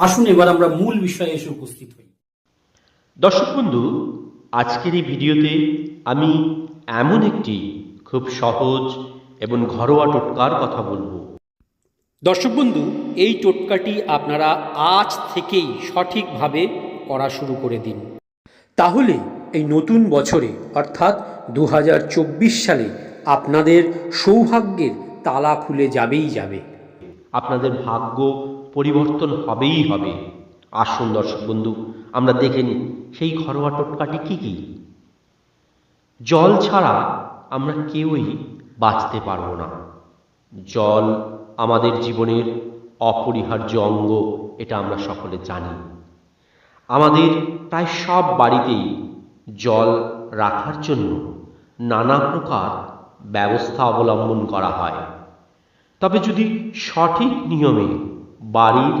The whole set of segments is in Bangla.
আসুন এবার আমরা মূল বিষয়ে এসে উপস্থিত হই। দর্শক বন্ধু আজকের এই ভিডিওতে আমি এমন একটি খুব সহজ এবং ঘরোয়া টোটকার কথা বলব। দর্শক বন্ধু এই টোটকাটি আপনারা আজ থেকেই সঠিকভাবে করা শুরু করে দিন। তাহলে এই নতুন বছরে অর্থাৎ দু হাজার চব্বিশ সালে আপনাদের সৌভাগ্যের তালা খুলে যাবেই যাবে। আপনাদের ভাগ্য পরিবর্তন হবেই হবে। আসুন দর্শক বন্ধু, আমরা দেখে নিই, সেই ঘরোয়া টোটকাটি কি কি? জল ছাড়া আমরা কেউই বাঁচতে পারব না। জল আমাদের জীবনের অপরিহার্য অঙ্গ, এটা আমরা সকলে জানি। আমাদের প্রায় সব বাড়িতেই জল রাখার জন্য নানা প্রকার ব্যবস্থা অবলম্বন করা হয়। তবে যদি সঠিক নিয়মে বাড়ির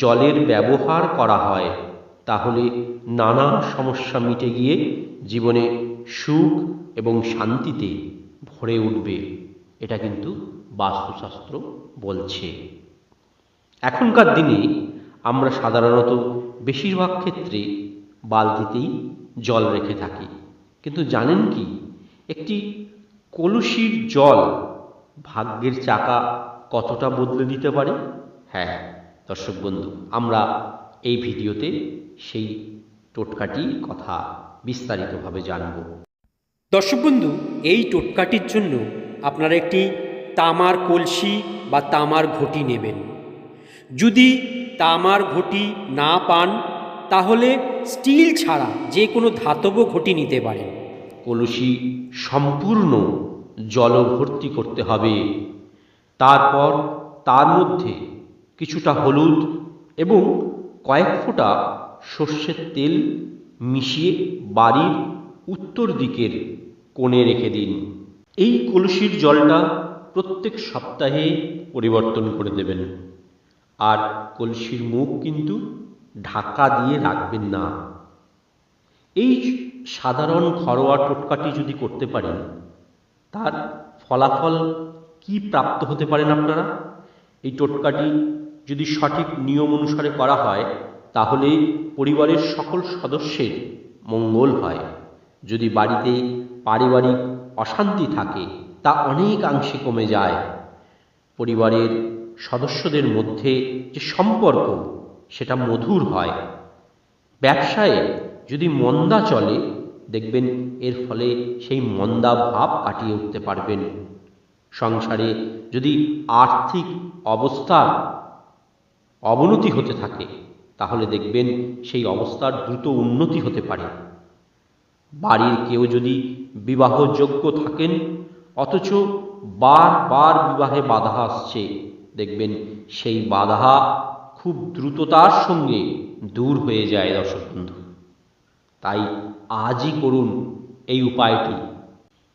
জলের ব্যবহার করা হয়, তাহলে নানা সমস্যা মিটে গিয়ে জীবনে সুখ এবং শান্তিতে ভরে উঠবে, এটা কিন্তু বাস্তুশাস্ত্র বলছে। এখনকার দিনে আমরা সাধারণত বেশিরভাগ ক্ষেত্রে বালতিতেই জল রেখে থাকি, কিন্তু জানেন কি, একটি কলসির জল ভাগ্যের চাকা কতটা বদলে দিতে পারে? হ্যাঁ দর্শক বন্ধু আমরা এই ভিডিওতে সেই টোটকাটি কথা বিস্তারিতভাবে জানব। দর্শক বন্ধু এই টোটকাটির জন্য আপনারা একটি তামার কলসি বা তামার ঘটি নেবেন। যদি তামার ঘটি না পান তাহলে স্টিল ছাড়া যে কোনো ধাতব ঘটি নিতে পারেন। কলসি সম্পূর্ণ জলভর্তি করতে হবে। তারপর তার মধ্যে কিছুটা হলুদ এবং কয়েক ফোঁটা সর্ষের তেল মিশিয়ে বাড়ির উত্তর দিকের কোণে রেখে দিন। এই কলসির জলটা প্রত্যেক সপ্তাহে পরিবর্তন করে দেবেন। আর কলসির মুখ কিন্তু ঢাকা দিয়ে রাখবেন না। এই সাধারণ ঘরোয়া টোটকাটি যদি করতে পারেন তার ফলাফল কি প্রাপ্ত হতে পারেন আপনারা? এই টোটকাটি যদি সঠিক নিয়ম অনুসারে করা হয়, তাহলে পরিবারের সকল সদস্যের মঙ্গল হয়। যদি বাড়িতে পারিবারিক অশান্তি থাকে, তা অনেকাংশে কমে যায়। পরিবারের সদস্যদের মধ্যে যে সম্পর্ক, সেটা মধুর হয়। ব্যবসায়ে যদি মন্দা চলে, দেখবেন এর ফলে সেই মন্দা ভাব কাটিয়ে উঠতে পারবেন। সংসারে যদি আর্থিক অবস্থার অবনতি হতে থাকে, তাহলে দেখবেন সেই অবস্থার দ্রুত উন্নতি হতে পারে। বাড়ির কেউ যদি বিবাহযোগ্য থাকেন, অথচ বারবার বিবাহে বাধা আসছে, দেখবেন সেই বাধা খুব দ্রুততার সঙ্গে দূর হয়ে যায় দর্শক বন্ধু। তাই আজই করুন এই উপায়টি।